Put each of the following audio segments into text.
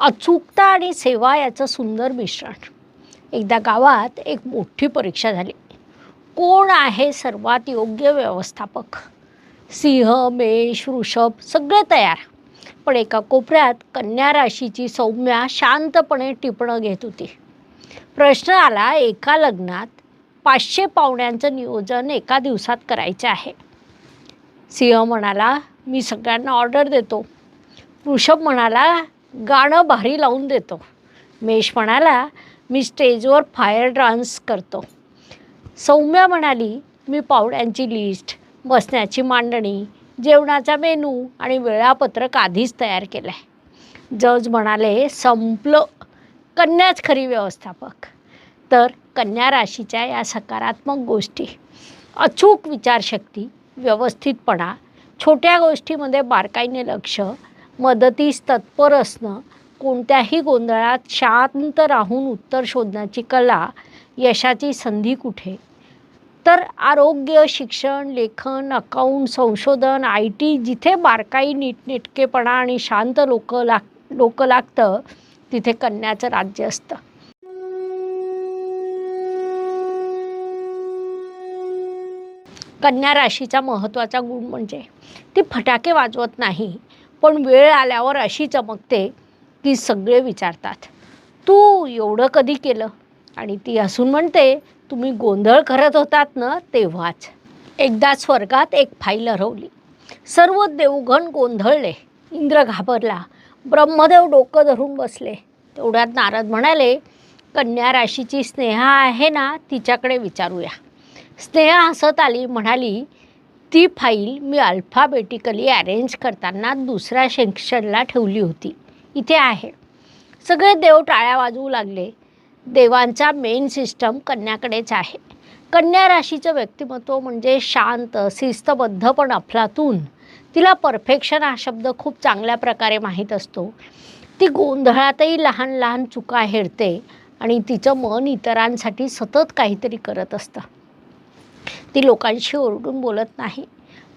अचूकता आणि सेवा याचं सुंदर मिश्रण. एकदा गावात एक मोठी परीक्षा झाली. कोण आहे सर्वात योग्य व्यवस्थापक? सिंह मेष वृषभ सगळे तयार. पण एका कोपऱ्यात कन्या राशीची सौम्या शांतपणे टिपणं घेत होती. प्रश्न आला एका लग्नात पाचशे पाहुण्यांचं नियोजन एका दिवसात करायचं आहे. सिंह म्हणाला मी सगळ्यांना ऑर्डर देतो. वृषभ म्हणाला गाणं भारी लावून देतो. मेष म्हणाला मी स्टेजवर फायर डान्स करतो. सौम्या म्हणाली मी पाहुण्यांची लिस्ट बसण्याची मांडणी जेवणाचा मेनू आणि वेळापत्रक आधीच तयार केलं आहे जज म्हणाले संपलं. कन्याच खरी व्यवस्थापक. तर कन्या राशीच्या या सकारात्मक गोष्टी. अचूक विचारशक्ती व्यवस्थितपणा छोट्या गोष्टीमध्ये बारकाईने लक्ष मदतीस तत्पर असणं कोणत्याही गोंधळात शांत राहून उत्तर शोधण्याची कला यशाची संधी कुठे? तर आरोग्य शिक्षण लेखन अकाउंट संशोधन आय टी जिथे बारकाई नीटनेटकेपणा आणि शांत लोक लाग लोक लागतं तिथे कन्याचं राज्य असतं. कन्या राशीचा महत्त्वाचा गुण म्हणजे ती फटाके वाजवत नाही पण वेळ आल्यावर अशी चमकते की सगळे विचारतात तू एवढं कधी केलं? आणि ती हसून म्हणते तुम्ही गोंधळ करत होतात ना तेव्हाच. एकदा स्वर्गात एक फाईल हरवली. सर्व देवघण गोंधळले. इंद्र घाबरला. ब्रह्मदेव डोकं धरून बसले. तेवढ्यात नारद म्हणाले कन्या राशीची स्नेहा आहे ना तिच्याकडे विचारूया. स्नेहा हसत आली म्हणाली ती फाईल मी अल्फाबेटिकली अरेंज करताना दुसऱ्या सेक्शनला ठेवली होती. इथे आहे. सगळे देव टाळ्या वाजवू लागले. देवांचा मेन सिस्टम कन्याकडेच आहे. कन्या राशीचं व्यक्तिमत्व म्हणजे शांत शिस्तबद्ध पण अफलातून. तिला परफेक्शन हा शब्द खूप चांगल्या प्रकारे माहीत असतो. ती गोंधळातही लहान लहान चुका हेरते आणि तिचं मन इतरांसाठी सतत काहीतरी करत असतं. ती लोकांशी ओरडून बोलत नाही.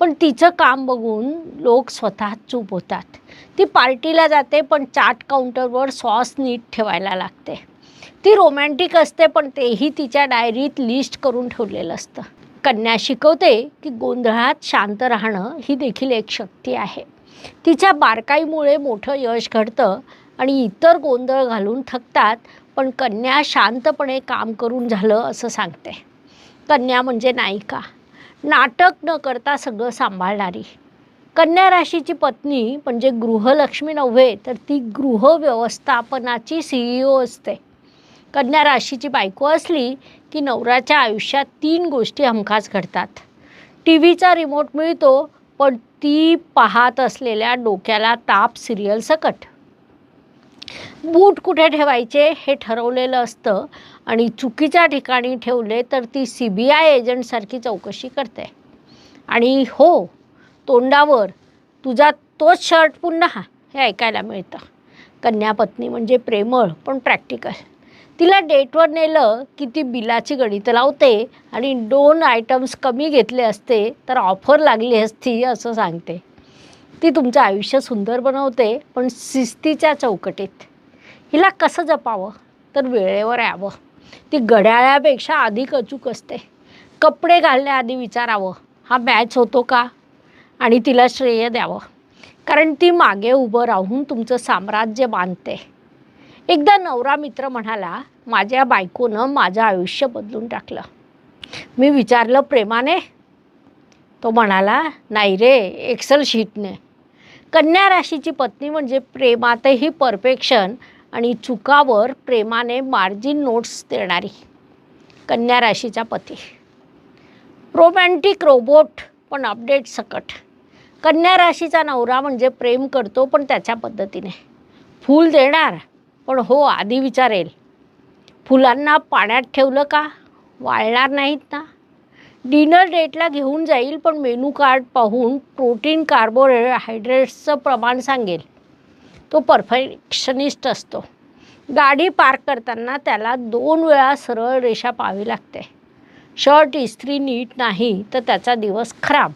पण तिचं काम बघून लोक स्वतः चूप होतात. ती पार्टीला जाते पण चाट काउंटरवर सॉस नीट ठेवायला लागते. ती रोमॅन्टिक असते पण तेही तिच्या डायरीत लिस्ट करून ठेवलेलं असतं. कन्या शिकवते की गोंधळात शांत राहणं ही देखील एक शक्ती आहे. तिच्या बारकाईमुळे मोठं यश घडतं आणि इतर गोंधळ घालून थकतात पण कन्या शांतपणे काम करून झालं असं सांगते. कन्या म्हणजे नायिका नाटक न करता सगळं सांभाळणारी. कन्या राशीची पत्नी म्हणजे गृहलक्ष्मी नव्हे तर ती गृह व्यवस्थापनाची सीईओ असते. कन्या राशीची बायको असली की नवऱ्याच्या आयुष्यात तीन गोष्टी हमखास घडतात. टी व्हीचा रिमोट मिळतो पण ती पाहत असलेल्या डोक्याला ताप सिरियल सकट. बूट कुठे ठेवायचे हे ठरवलेलं असतं आणि चुकीच्या ठिकाणी ठेवले तर ती सी बी आय एजंटसारखी चौकशी करते. आणि हो तोंडावर तुझा तोच शर्ट पुन्हा हे ऐकायला मिळतं. कन्यापत्नी म्हणजे प्रेमळ पण प्रॅक्टिकल तिला डेटवर नेलं की ती बिलाची गणित लावते आणि दोन आयटम्स कमी घेतले असते तर ऑफर लागली असती असं सांगते. ती तुमचं आयुष्य सुंदर बनवते पण शिस्तीच्या चौकटीत. हिला कसं जपावं? तर वेळेवर यावं. ती घड्याळापेक्षा अधिक अचूक असते. कपडे घालण्याआधी विचारावं हा मॅच होतो का? आणि तिला श्रेय द्यावं. कारण ती मागे उभं राहून तुमचं साम्राज्य बांधते. एकदा नवरा मित्र म्हणाला माझ्या बायकोनं माझं आयुष्य बदलून टाकलं. मी विचारलं प्रेमाने? तो म्हणाला नाही रे एक्सेल शीटने कन्या राशीची पत्नी म्हणजे प्रेमातही परफेक्शन आणि चुकावर प्रेमाने मार्जिन नोट्स देणारी कन्या राशीचा पती. रोमॅन्टिक रोबोट पण अपडेट सकट. कन्या राशीचा नवरा म्हणजे प्रेम करतो पण त्याच्या पद्धतीने. फूल देणार पण हो आधी विचारेल. फुलांना पाण्यात ठेवलं का? वाळणार नाहीत ना? डिनर डेटला घेऊन जाईल पण मेनू कार्ड पाहून प्रोटीन कार्बोहायड्रेट्सचं प्रमाण सांगेल. तो परफेक्शनिस्ट असतो. गाडी पार्क करताना त्याला दोन वेळा सरळ रेषा पाहावी लागते. शर्ट इस्त्री नीट नाही तर त्याचा दिवस खराब.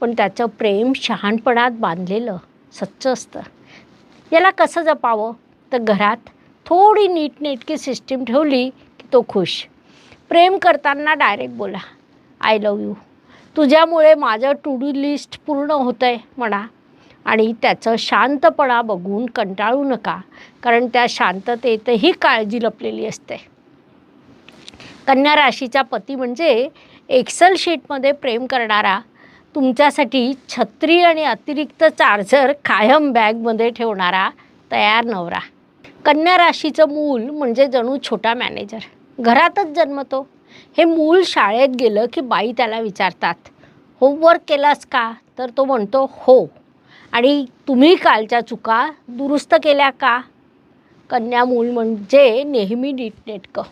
पण त्याचं प्रेम शहाणपणात बांधलेलं सच्च असतं. याला कसं जपावं? तर घरात थोडी नीटनेटकी सिस्टीम ठेवली की तो खुश. प्रेम करताना डायरेक्ट बोला. आय लव यू तुझ्यामुळे माझं टू डू लिस्ट पूर्ण होतं आहे म्हणा. आणि त्याचं शांतपणा बघून कंटाळू नका कारण त्या शांततेतही काळजी लपलेली असते. कन्या राशीचा पती म्हणजे एक्सल शीटमध्ये प्रेम करणारा तुमच्यासाठी छत्री आणि अतिरिक्त चार्जर कायम बॅगमध्ये ठेवणारा तयार नवरा. कन्या राशीचं मूल म्हणजे जणू छोटा मॅनेजर घरातच जन्मतो. हे मूल शाळेत गेलं की बाई त्याला विचारतात होमवर्क केलास का? तर तो म्हणतो हो. आणि तुम्ही कालच्या चुका दुरुस्त केल्या का? कन्या मूल म्हणजे नेहमी नीटनेटकं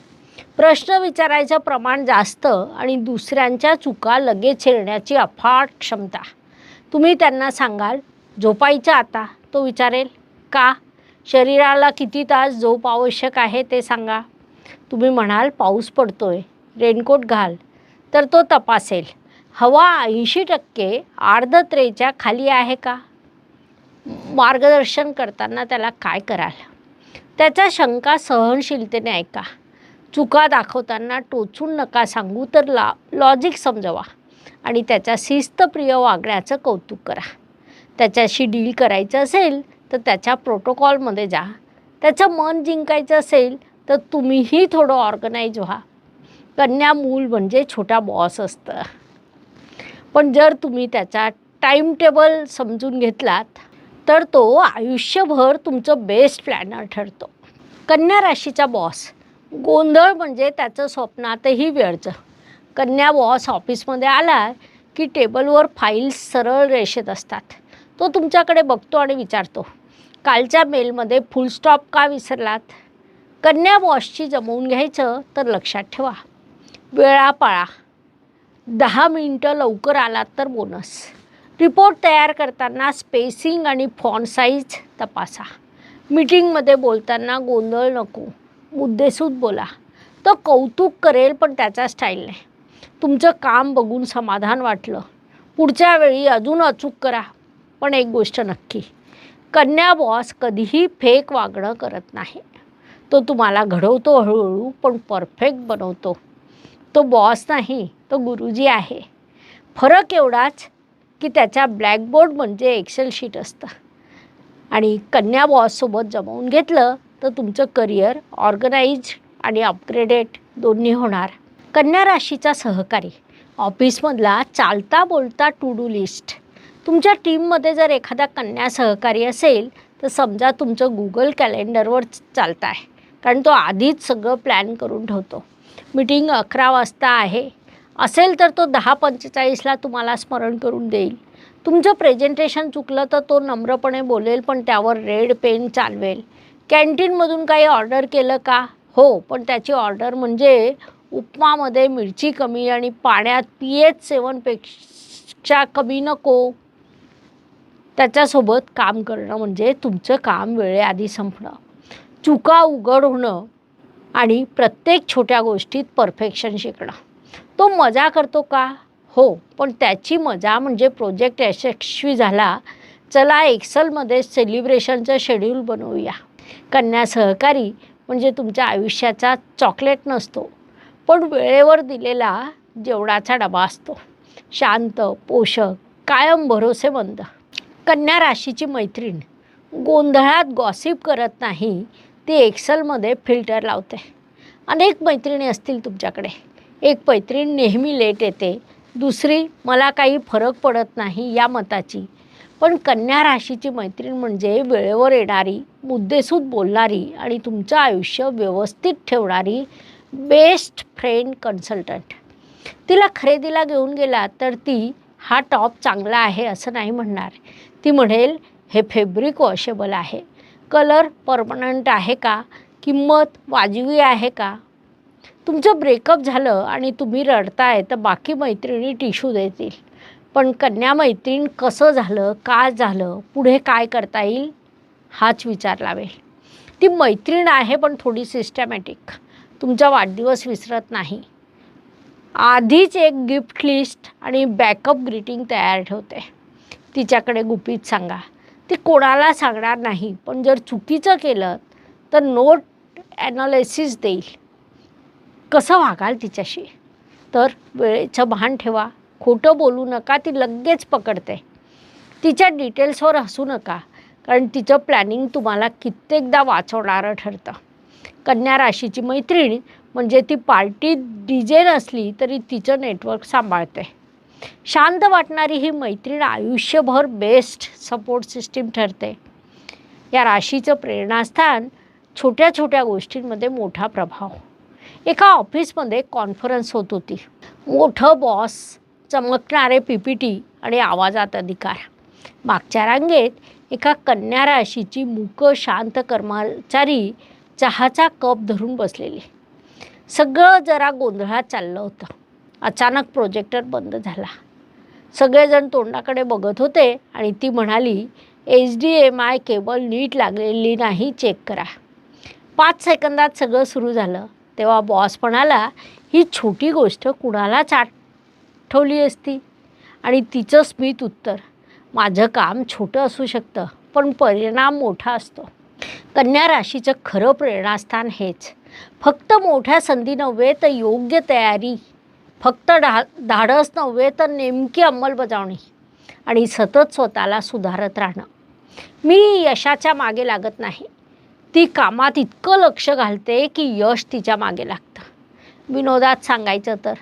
प्रश्न विचारायचं प्रमाण जास्त आणि दुसऱ्यांच्या चुका लगेच छेडण्याची अफाट क्षमता. तुम्ही त्यांना सांगाल झोपायचं आता? तो विचारेल का? शरीराला किती तास झोप आवश्यक आहे ते सांगा. तुम्ही म्हणाल पाऊस पडतोय. रेनकोट घाल तर तो तपासेल. हवा ऐंशी टक्के आर्द्रतेच्या खाली आहे का? मार्गदर्शन करताना त्याला काय कराल? त्याच्या शंका सहनशीलतेने ऐका. चुका दाखवताना टोचून नका सांगू तर ला लॉजिक समजवा आणि त्याच्या शिस्तप्रिय वागण्याचं कौतुक करा. त्याच्याशी डील करायचं असेल तर त्याच्या प्रोटोकॉलमध्ये जा. त्याचं मन जिंकायचं असेल तर तुम्हीही थोडं ऑर्गनाईज व्हा. कन्या मूल म्हणजे छोटा बॉस असतं. पण जर तुम्ही त्याचा टाईम टेबल समजून घेतलात तर तो आयुष्यभर तुमचं बेस्ट प्लॅनर ठरतो. कन्या राशीचा बॉस गोंधळ म्हणजे त्याचं स्वप्नातही व्यर्थ. कन्या बॉस ऑफिसमध्ये आला की टेबलवर फाईल्स सरळ रेषेत असतात. तो तुमच्याकडे बघतो आणि विचारतो कालच्या मेलमध्ये फुल स्टॉप का विसरलात? कन्या बॉसची जमवून घ्यायचं तर लक्षात ठेवा. वेळा पाळा दहा मिनटं लवकर आलात तर बोनस रिपोर्ट तयार करताना स्पेसिंग आणि फॉन साईज तपासा. मीटिंगमध्ये बोलताना गोंधळ नको. मुद्देसूद बोला. तो कौतुक करेल पण त्याचा स्टाईल नाही. तुमचं काम बघून समाधान वाटलं. पुढच्या वेळी अजून अचूक करा. पण एक गोष्ट नक्की. कन्या बॉस कधीही फेक वागणं करत नाही. तो तुम्हाला घडवतो हळूहळू पण परफेक्ट बनवतो. तो बॉस नाही तो गुरुजी आहे. फरक एवढाच की त्याच्या ब्लॅकबोर्ड म्हणजे एक्सेल शीट असतं. आणि कन्या बॉससोबत जमवून घेतलं तर तुमचं करिअर ऑर्गनाईज आणि अपग्रेडेड दोन्ही होणार. कन्या राशीचा सहकारी ऑफिसमधला चालता बोलता टू डू लिस्ट तुमच्या टीममध्ये जर एखादा कन्या सहकारी असेल तर समजा तुमचं गुगल कॅलेंडरवर चालतं आहे कारण तो आधीच सगळं प्लॅन करून ठेवतो. मीटिंग अकरा वाजता आहे. असेल तर तो दहा पंचेचाळीसला तुम्हाला स्मरण करून देईल. तुमचं प्रेझेंटेशन चुकलं तर तो नम्रपणे बोलेल पण त्यावर रेड पेन चालवेल. कॅन्टीनमधून काही ऑर्डर केलं का? हो पण त्याची ऑर्डर म्हणजे उपमामध्ये मिरची कमी आणि पाण्यात पी एच सेवनपेक्षा कमी नको. त्याच्यासोबत काम करणं म्हणजे तुमचं काम वेळेआधी संपणं. चुका उघड होणं आणि प्रत्येक छोट्या गोष्टीत परफेक्शन शिकणं. तो मजा करतो का? हो पण त्याची मजा म्हणजे प्रोजेक्ट यशस्वी झाला चला एक्सेलमध्ये सेलिब्रेशनचं शेड्यूल बनवूया. कन्या सहकारी म्हणजे तुमच्या आयुष्याचा चॉकलेट नसतो पण वेळेवर दिलेला जेवणाचा डबा असतो. शांत पोषक कायम भरोसेमंद. कन्या राशीची मैत्रीण. गोंधळात गॉसिप करत नाही ती एक्सेलमध्ये फिल्टर लावते. अनेक मैत्रिणी असतील तुमच्याकडे. एक मैत्रीण नेहमी लेट येते. दुसरी मला काही फरक पडत नाही या मताची. पण कन्या राशीची मैत्रीण म्हणजे वेळेवर येणारी मुद्देसूद बोलणारी आणि तुमचं आयुष्य व्यवस्थित ठेवणारी बेस्ट फ्रेंड कन्सल्टंट. तिला खरेदीला घेऊन गेला तर ती हा टॉप चांगला आहे असं नाही म्हणणार. ती म्हणेल हे फेब्रिक वॉशेबल आहे. कलर परमनंट आहे का? किंमत वाजवी आहे का? तुमचं ब्रेकअप झालं आणि तुम्ही रडताय तर बाकी मैत्रिणी टिश्यू देतील. पण कन्या मैत्रीण कसं झालं का झालं पुढे काय करता येईल? हाच विचार लावेल ती मैत्रीण आहे पण थोडी सिस्टमॅटिक तुमचा वाढदिवस विसरत नाही. आधीच एक गिफ्ट लिस्ट आणि बॅकअप ग्रीटिंग तयार ठेवते. तिच्याकडे गुपित सांगा. ते कोणाला सांगणार नाही. पण जर चुकीचं केलं तर नोट ॲनालिसिस देईल. कसं वागाल तिच्याशी? तर वेळेचं भान ठेवा. खोटं बोलू नका ती लगेच पकडते. तिच्या डिटेल्सवर हसू नका कारण तिचं प्लॅनिंग तुम्हाला कित्येकदा वाचवणारं ठरतं. कन्या राशीची मैत्रीण म्हणजे ती पार्टी डी जे नसली तरी तिचं नेटवर्क सांभाळते. शांत वाटणारी ही मैत्रीण आयुष्यभर बेस्ट सपोर्ट सिस्टीम ठरते. या राशीचं प्रेरणास्थान छोट्या छोट्या गोष्टींमध्ये मोठा प्रभाव. एका ऑफिसमध्ये कॉन्फरन्स होत होती. मोठं बॉस चमकणारे पी पी टी आणि आवाजात अधिकार. मागच्या रांगेत एका कन्या राशीची मूक शांत कर्मचारी चहाचा कप धरून बसलेली. सगळं जरा गोंधळात चाललं होतं. अचानक प्रोजेक्टर बंद झाला. सगळेजण तोंडाकडे बघत होते आणि ती म्हणाली H D M I cable नीट लागलेली नाही चेक करा. पाच सेकंदात सगळं सुरू झालं. तेव्हा बॉस म्हणाला ही छोटी गोष्ट कुणालाच आठवली असती? आणि तिचं स्मित उत्तर माझं काम छोटं असू शकतं पण परिणाम मोठा असतो. कन्या राशीचं खरं प्रेरणास्थान हेच. फक्त मोठ्या संधी नव्हे तर योग्य तयारी फक्त डा धाडस नव्हे तर नेमकी अंमलबजावणी. आणि सतत स्वतःला सुधारत राहणं. मी यशाच्या मागे लागत नाही. ती कामात इतकं लक्ष घालते की यश तिच्यामागे लागतं. विनोदात सांगायचं तर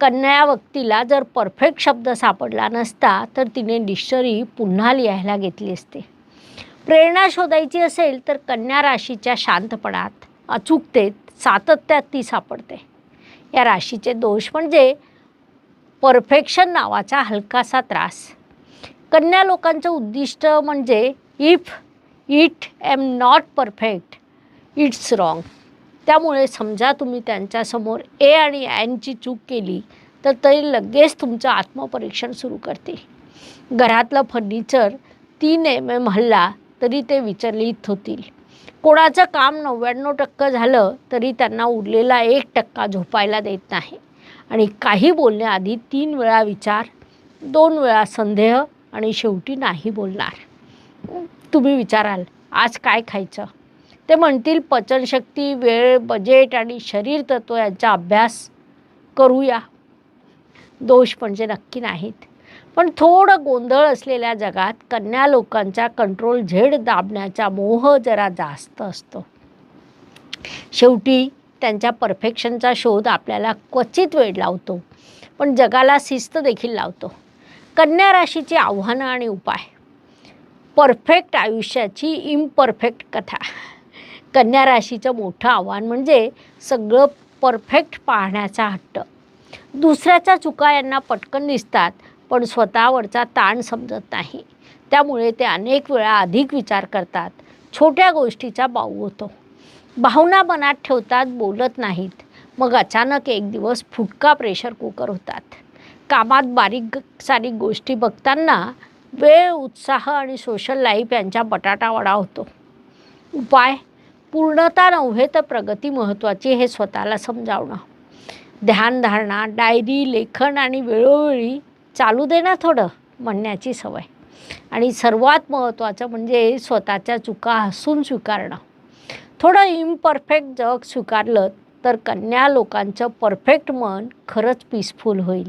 कन्या व्यक्तीला जर परफेक्ट शब्द सापडला नसता तर तिने डिक्शनरी पुन्हा लिहायला घेतली असते. प्रेरणा शोधायची असेल तर कन्या राशीच्या शांतपणात अचूकतेत सातत्यात ती सापडते. या राशीचे दोष म्हणजे परफेक्शन नावाचा हलकासा त्रास. कन्या लोकांचं उद्दिष्ट म्हणजे if it am not perfect it's wrong त्यामुळे समजा तुम्ही त्यांच्यासमोर ए आणि ॲनची चूक केली तर तरी लगेच तुमचं आत्मपरीक्षण सुरू करतील. घरातलं फर्निचर तीन एम एम हल्ला तरी ते विचलित होतील. कोणाचं काम नव्याण्णव टक्कं झालं तरी त्यांना उरलेला एक टक्का झोपायला देत नाही. आणि काही बोलण्याआधी तीन वेळा विचार दोन वेळा संदेह आणि शेवटी नाही बोलणार. तुम्ही विचाराल आज काय खायचं? ते म्हणतील पचनशक्ती वेळ बजेट आणि शरीर तत्व यांचा अभ्यास करूया. दोष म्हणजे नक्की नाहीत. पण थोडं गोंधळ असलेल्या जगात कन्या लोकांचा कंट्रोल झेड दाबण्याचा मोह जरा जास्त असतो. शेवटी त्यांच्या परफेक्शनचा शोध आपल्याला क्वचित वेळ लावतो पण जगाला शिस्त देखील लावतो. कन्या राशीची आव्हानं आणि उपाय. परफेक्ट आयुष्याची इम्परफेक्ट कथा. कन्या राशीचं मोठं आव्हान म्हणजे सगळं परफेक्ट पाहण्याचा हट्ट. दुसऱ्याच्या चुका यांना पटकन दिसतात पण स्वतःवरचा ताण समजत नाही. त्यामुळे ते अनेक वेळा अधिक विचार करतात. छोट्या गोष्टीचा बाऊ होतो. भावना मनात ठेवतात बोलत नाहीत. मग अचानक एक दिवस फुटका प्रेशर कुकर होतात. कामात बारीक सारीक गोष्टी बघताना वेळ उत्साह आणि सोशल लाईफ यांच्या बटाटावडा होतो. उपाय? पूर्णता नव्हे तर प्रगती महत्त्वाची हे स्वतःला समजावणं. ध्यानधारणा डायरी लेखन आणि वेळोवेळी चालू दे ना थोडं म्हणण्याची सवय. आणि सर्वात महत्त्वाचं म्हणजे स्वतःच्या चुका हसून स्वीकारणं. थोडं इम्परफेक्ट जग स्वीकारलं तर कन्या लोकांचं परफेक्ट मन खरंच पीसफुल होईल.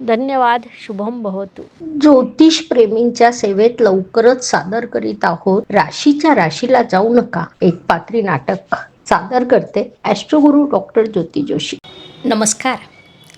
धन्यवाद शुभम भवतु. ज्योतिष प्रेमींच्या सेवेत लवकरच सादर करीत आहोत. राशीच्या राशीला जाऊ नका. एक पात्री नाटक सादर करते ॲस्ट्रोगुरू डॉक्टर ज्योती जोशी नमस्कार.